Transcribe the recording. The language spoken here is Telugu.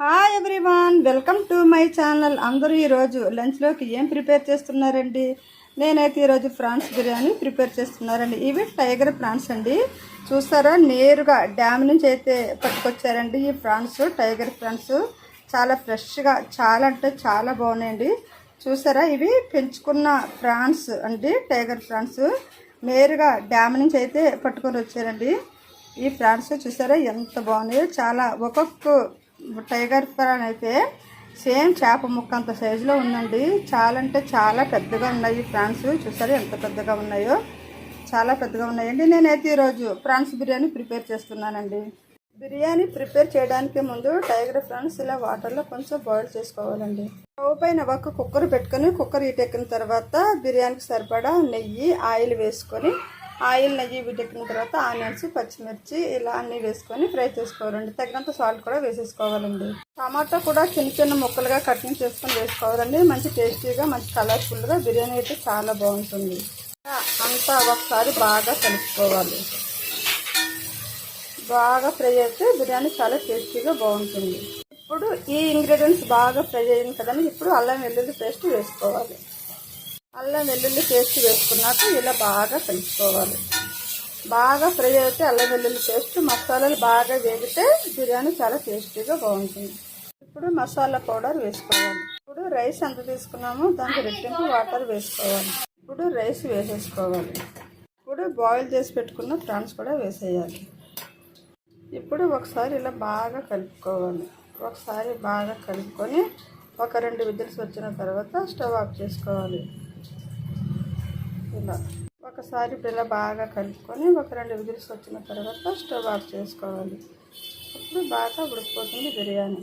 Hi everyone welcome to my channel అందరూ ఈరోజు లంచ్లోకి ఏం ప్రిపేర్ చేస్తున్నారండి? నేనైతే ఈరోజు ప్రాన్స్ బిర్యానీ ప్రిపేర్ చేస్తున్నారండి. ఇవి టైగర్ ప్రాన్స్ అండి. చూస్తారా నేరుగా డ్యామ్ నుంచి అయితే పట్టుకొచ్చారండి ఈ ప్రాన్స్ టైగర్ ప్రాన్స్ చాలా ఫ్రెష్గా చాలా అంటే చాలా బాగున్నాయండి. చూసారా? ఇవి పెంచుకున్న ప్రాన్స్ అండి టైగర్ ప్రాన్స్ నేరుగా డ్యామ్ నుంచి అయితే పట్టుకొని వచ్చారండి. ఈ ప్రాన్స్ చూసారా? ఎంత బాగున్నాయో చాలా ఒక్కొక్క టైగర్ ప్రాన్ అయితే సేమ్ చేప ముక్క అంత సైజులో ఉందండి. చాలా అంటే చాలా పెద్దగా ఉన్నాయి ఫ్రాన్స్. ప్రాన్స్ చూసారా ఎంత పెద్దగా ఉన్నాయో? చాలా పెద్దగా ఉన్నాయండి. నేనైతే ఈరోజు ప్రాన్స్ బిర్యానీ ప్రిపేర్ చేస్తున్నానండి. బిర్యానీ ప్రిపేర్ చేయడానికి ముందు టైగర్ ప్రాన్స్ ఇలా వాటర్లో కొంచెం బాయిల్ చేసుకోవాలండి. స్టవ్ పైన ఒక కుక్కర్ పెట్టుకొని కుక్కర్ ఇటెక్కిన తర్వాత బిర్యానీకి సరిపడా నెయ్యి ఆయిల్ వేసుకొని ఆయిల్ నెయ్యి వీటెక్కిన తర్వాత ఆనియన్స్ పచ్చిమిర్చి ఇలా అన్నీ వేసుకొని ఫ్రై చేసుకోవాలండి. తగినంత సాల్ట్ కూడా వేసేసుకోవాలండి. టమాటా కూడా చిన్న చిన్న ముక్కలుగా కటింగ్ చేసుకొని వేసుకోవాలండి. మంచి టేస్టీగా మంచి కలర్ఫుల్గా బిర్యానీ అయితే చాలా బాగుంటుంది. అంతా ఒకసారి బాగా కలుపుకోవాలి. బాగా ఫ్రై అయితే బిర్యానీ చాలా టేస్టీగా బాగుంటుంది. ఇప్పుడు ఈ ఇంగ్రీడియంట్స్ బాగా ఫ్రై అయింది కదండి. ఇప్పుడు అల్లం వెల్లుల్లి పేస్ట్ వేసుకోవాలి. అల్లం వెల్లుల్లి పేస్ట్ వేసుకున్నాక ఇలా బాగా కలుపుకోవాలి. బాగా ఫ్రై అయితే అల్లం వెల్లుల్లి పేస్ట్ మసాలాలు బాగా వేగితే బిర్యానీ చాలా టేస్టీగా బాగుంటుంది. ఇప్పుడు మసాలా పౌడర్ వేసుకోవాలి. ఇప్పుడు రైస్ ఎంత తీసుకున్నామో దానికి రెట్టింపు వాటర్ వేసుకోవాలి. ఇప్పుడు రైస్ వేసేసుకోవాలి. ఇప్పుడు బాయిల్ చేసి పెట్టుకున్న ప్రాన్స్ కూడా వేసేయాలి. ఇప్పుడు ఒకసారి ఇలా బాగా కలుపుకోవాలి. ఒకసారి బాగా కలుపుకొని ఒక రెండు విజిల్స్ వచ్చిన తర్వాత స్టవ్ ఆఫ్ చేసుకోవాలి. ఇలా ఒకసారి ఇప్పుడు ఇలా బాగా కలుపుకొని ఒక రెండు విజిల్స్ వచ్చిన తర్వాత స్టవ్ ఆఫ్ చేసుకోవాలి. అప్పుడు బాగా ఉడికిపోతుంది బిర్యానీ.